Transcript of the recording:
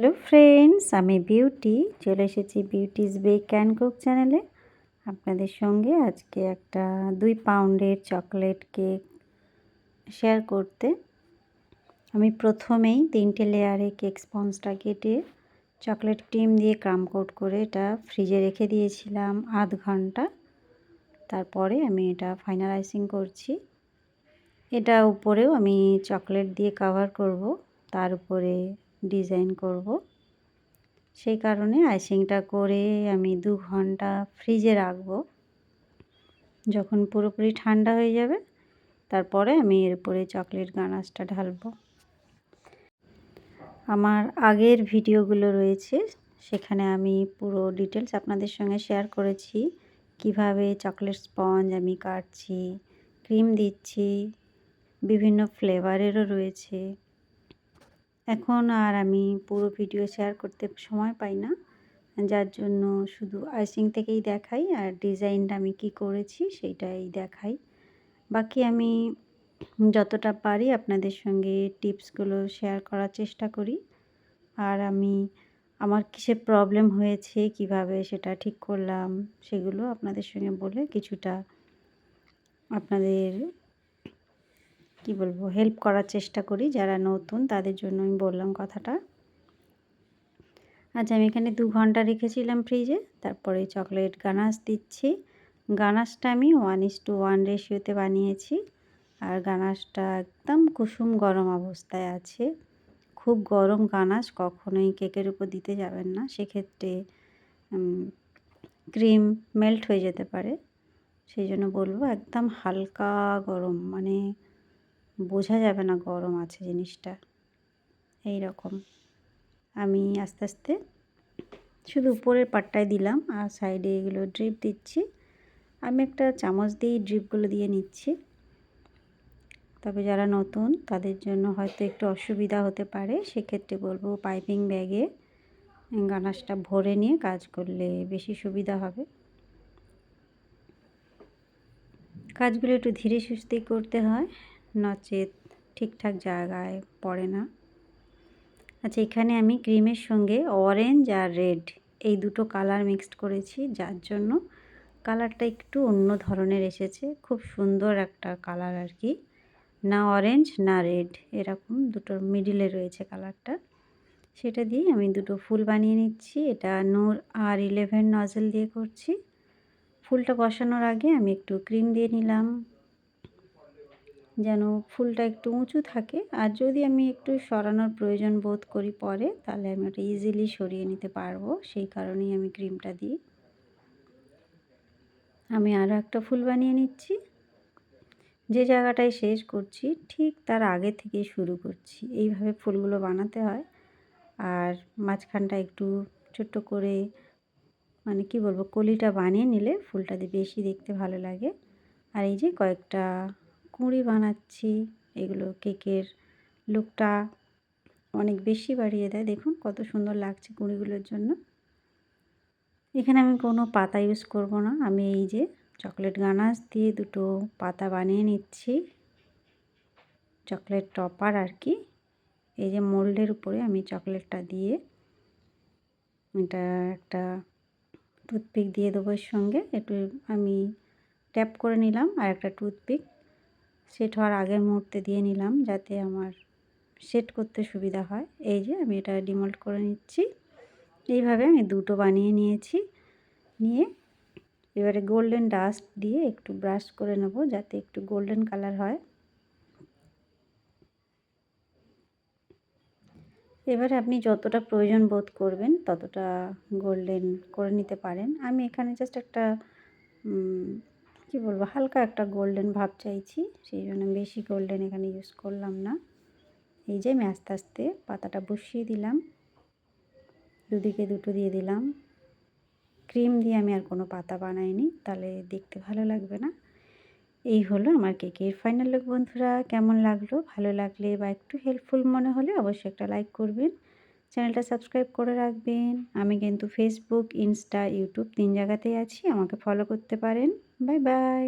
Hello friends, আমি beauty. চলে এসেছি বিউটিস বেক অ্যান্ড কুক চ্যানেলে। আপনাদের সঙ্গে আজকে একটা দুই পাউন্ডের চকলেট কেক শেয়ার করতে। আমি প্রথমেই তিনটে লেয়ারে কেক স্পঞ্জটা কেটে চকলেট ক্রিম দিয়ে ক্রাম কোট করে এটা ফ্রিজে রেখে দিয়েছিলাম আধ ঘণ্টা। তারপরে আমি এটা ফাইনালাইজিং করছি। এটা উপরেও আমি চকলেট দিয়ে কাভার করব। তার উপরে ডিজাইন করব। সেই কারণে আইসিংটা করে আমি দু ঘণ্টা ফ্রিজে রাখব। যখন পুরোপুরি ঠান্ডা হয়ে যাবে, তারপরে আমি এর উপরে চকলেট গানাশটা ঢালবো। আমার আগের ভিডিওগুলো রয়েছে, সেখানে আমি পুরো ডিটেলস আপনাদের সঙ্গে শেয়ার করেছি। কীভাবে চকলেট স্পঞ্জ আমি কাটছি, ক্রিম দিচ্ছি, বিভিন্ন ফ্লেভারেরও রয়েছে। এখন আর আমি পুরো ভিডিও শেয়ার করতে সময় পাই না। যার জন্য শুধু আইসিং থেকেই দেখাই আর ডিজাইনটা আমি কি করেছি সেইটাই দেখাই। বাকি আমি যতটা পারি আপনাদের সঙ্গে টিপসগুলো শেয়ার করার চেষ্টা করি। আর আমি আমার কিসে প্রবলেম হয়েছে, কীভাবে সেটা ঠিক করলাম, সেগুলো আপনাদের সঙ্গে বলে কিছুটা আপনাদের কি বলব হেল্প করার চেষ্টা করি যারা নতুন, তাদের জন্য আমি বললাম কথাটা। আচ্ছা আমি এখানে দু ঘণ্টা রেখেছিলাম ফ্রিজে তারপরে চকলেট গানাশ দিচ্ছি। গানাশটা আমি ওয়ান ইস টু ওয়ান রেশিওতে বানিয়েছি, আর গানাশটা একদম কুসুম গরম অবস্থায় আছে। খুব গরম গানাশ কখনোই কেকের উপর দিতে যাবেন না, সেক্ষেত্রে ক্রিম মেল্ট হয়ে যেতে পারে। সেই জন্য বলব একদম হালকা গরম মানে বোঝা যাবে না গরম আছে জিনিসটা। এই রকম আমি আস্তে আস্তে শুধু উপরের পাটটায় দিলাম আর সাইডে এগুলো ড্রিপ দিচ্ছি। আমি একটা চামচ দিয়েই ড্রিপগুলো দিয়ে নিচ্ছি। তবে যারা নতুন, তাদের জন্য হয়তো একটু অসুবিধা হতে পারে। সেক্ষেত্রে বলব পাইপিং ব্যাগে গানাসটা ভরে নিয়ে কাজ করলে বেশি সুবিধা হবে। কাজগুলো একটু ধীরে সুস্থেই করতে হয়। নচেত ঠিকঠাক জায়গায় পড়ে না। আচ্ছা এখানে আমি ক্রিমের সঙ্গে অরেঞ্জ আর রেড এই দুটো কালার মিক্সড করেছি, যার জন্য কালারটা একটু অন্য ধরনের এসেছে। খুব সুন্দর একটা কালার আর কি। না অরেঞ্জ না রেড এরকম দুটোর মিডিলে রয়েছে কালারটা সেটা দিয়ে আমি দুটো ফুল বানিয়ে নিচ্ছি। এটা নূর আর ইলেভেন নজেল দিয়ে করছি। ফুলটা বসানোর আগে আমি একটু ক্রিম দিয়ে নিলাম। যেন ফুলটা একটু উঁচু থাকে। আর যদি আমি একটু সরানোর প্রয়োজন বোধ করি পরে, তাহলে আমি ওটা ইজিলি সরিয়ে নিতে পারব। সেই কারণেই আমি ক্রিমটা দিই। আমি আরও একটা ফুল বানিয়ে নিচ্ছি। যে জায়গাটায় শেষ করছি, ঠিক তার আগে থেকে শুরু করছি। এইভাবে ফুলগুলো বানাতে হয়। আর মাঝখানটা একটু ছোট্ট করে মানে কি বলব, কলিটা বানিয়ে নিলে ফুলটা বেশি দেখতে ভালো লাগে। আর এই যে কয়েকটা কুঁড়ি বানাচ্ছি, এগুলো কেকের লুকটা অনেক বেশি বাড়িয়ে দেয়। দেখুন কত সুন্দর লাগছে কুঁড়িগুলোর জন্য। এখানে আমি কোনো পাতা ইউজ করব না। আমি এই যে চকলেট গানাস দিয়ে দুটো পাতা বানিয়ে নিচ্ছি। চকলেট টপার আর কি। এই যে মোল্ডের উপরে আমি চকলেটটা দিয়ে এটা একটা টুথপিক দিয়ে দেবো এর সঙ্গে। একটু আমি ট্যাপ করে নিলাম আর একটা টুথপিক। সেট হওয়ার আগের মুহূর্তে দিয়ে নিলাম যাতে আমার সেট করতে সুবিধা হয়। এই যে আমি এটা ডিমল্ট করে নিচ্ছি। এইভাবে আমি দুটো বানিয়ে নিয়েছি। নিয়ে এবারে গোল্ডেন ডাস্ট দিয়ে একটু ব্রাশ করে নেব যাতে একটু গোল্ডেন কালার হয়। এবারে আপনি যতটা প্রয়োজন বোধ করবেন ততটা গোল্ডেন করে নিতে পারেন। আমি এখানে জাস্ট একটা কি বলব, হালকা একটা গোল্ডেন ভাব চাইছি, সেই জন্য বেশি গোল্ডেন এখানে ইউজ করলাম না। এই যে আমি আস্তে আস্তে পাতাটা বসিয়ে দিলাম, দুদিকে দুটো দিয়ে দিলাম। ক্রিম দিয়ে আমি আর কোনো পাতা বানাইনি, তাহলে দেখতে ভালো লাগবে না। এই হলো আমার কেকের ফাইনাল লুক বন্ধুরা, কেমন লাগল? ভালো লাগলে বা একটু হেল্পফুল মনে হলে অবশ্যই একটা লাইক করবেন। চ্যানেলটা সাবস্ক্রাইব করে রাখবেন। আমি কিন্তু ফেসবুক ইনস্টা ইউটিউব তিন জায়গাতেই আছি। আমাকে ফলো করতে পারেন। Bye bye